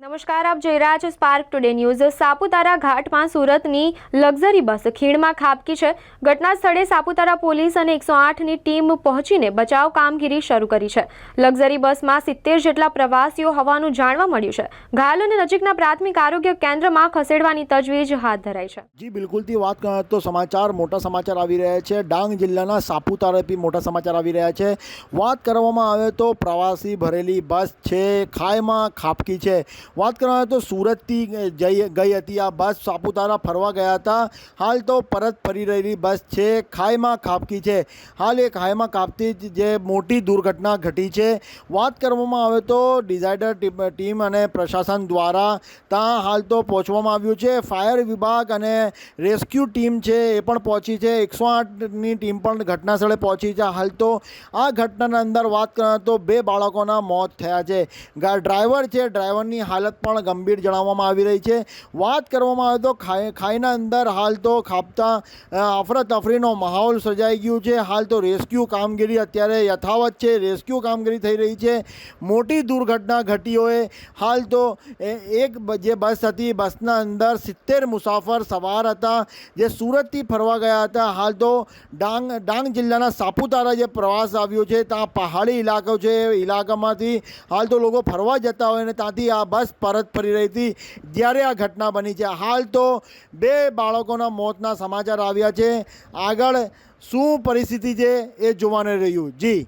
નમસ્કાર, આપ જોઈ રહ્યા છો સ્પાર્ક ટુડે ન્યૂઝ સાપુતારા ઘાટમાં સુરતની લક્ઝરી બસ ખીણમાં ખાબકી છે. ઘટના સ્થળે સાપુતારા પોલીસ અને એકસો આઠની ટીમ પહોંચીને બચાવ કામગીરી શરૂ કરી છે. લક્ઝરી બસમાં સિત્તેર જેટલા પ્રવાસીઓ હોવાનું જાણવા મળ્યું છે. ઘાયલોને નજીકના પ્રાથમિક આરોગ્ય કેન્દ્રમાં ખસેડવાની તજવીજ હાથ ધરાઈ છે. જી, બિલકુલથી વાત તો સમાચાર મોટા સમાચાર આવી રહ્યા છે. ડાંગ જિલ્લાના સાપુતારાથી મોટા સમાચાર આવી રહ્યા છે. વાત કરવામાં આવે તો પ્રવાસી ભરેલી બસ છે. ખાઈમાં ખાપકી છે. વાત કરવામાં તો સુરતથી જઈ, ગઈ હતી આ બસ. સાપુતારા ફરવા ગયા હતા. હાલ તો પરત ફરી રહેલી બસ છે. ખાઈમાં ખાપકી છે. હાલ એ ખાઈમાં કાપતી જે મોટી દુર્ઘટના ઘટી છે. વાત કરવામાં આવે તો ડિઝાઇડર ટીમ અને પ્રશાસન દ્વારા ત્યાં હાલ તો પહોંચવામાં આવ્યું છે. ફાયર વિભાગ અને રેસ્ક્યુ ટીમ છે એ પણ પહોંચી છે. એકસો આઠની ટીમ પણ ઘટના સ્થળે પહોંચી છે. હાલ તો આ ઘટનાના અંદર વાત કરવા તો બે બાળકોના મોત થયા છે. ડ્રાઈવર છે. ડ્રાઈવરની હાલત પણ ગંભીર જણાવવામાં આવી રહી છે. વાત કરવામાં આવે તો ખાઈ, ખાઈના અંદર હાલ તો ખાપતા અફરાતફરીનો માહોલ સર્જાઈ ગયું છે. હાલ તો રેસ્ક્યુ કામગીરી અત્યારે યથાવત છે. રેસ્ક્યુ કામગીરી થઈ રહી છે. મોટી દુર્ઘટના ઘટી હોય. હાલ તો એક જે બસ હતી, બસના અંદર સિત્તેર મુસાફર સવાર હતા, જે સુરતથી ફરવા ગયા હતા. હાલ તો ડાંગ ડાંગ જિલ્લાના સાપુતારા જે પ્રવાસ આવ્યો છે, ત્યાં પહાડી ઇલાકો છે, એ ઇલાકામાંથી હાલ તો લોકો ફરવા જતા હોય અને ત્યાંથી આ બસ પરત ફરી રહી હતી. જ્યારે આ ઘટના બની છે. હાલ તો બે બાળકોના મોતના સમાચાર આવ્યા છે. આગળ શું પરિસ્થિતિ છે એ જોવાનું રહ્યું. જી.